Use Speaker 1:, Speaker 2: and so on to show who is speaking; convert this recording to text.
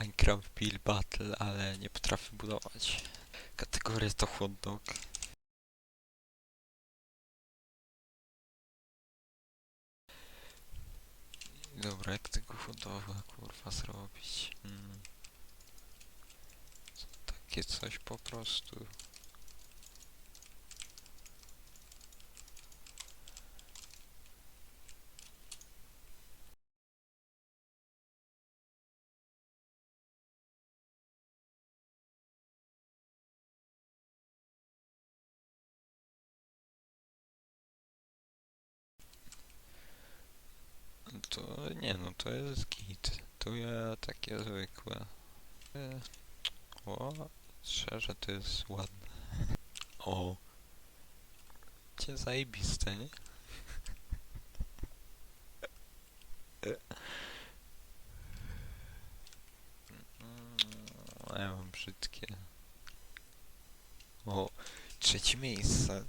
Speaker 1: Minecraft Build Battle, ale nie potrafię budować. Kategoria to hot dog. Dobra, jak tego hot doga kurwa zrobić? Hmm. Takie coś po prostu. To nie no, to jest git. Tu ja takie zwykłe. E, O, szczerze to jest ładne. O. Cię zajebiste, nie? Mm, Ja mam brzydkie. O, trzecie miejsce.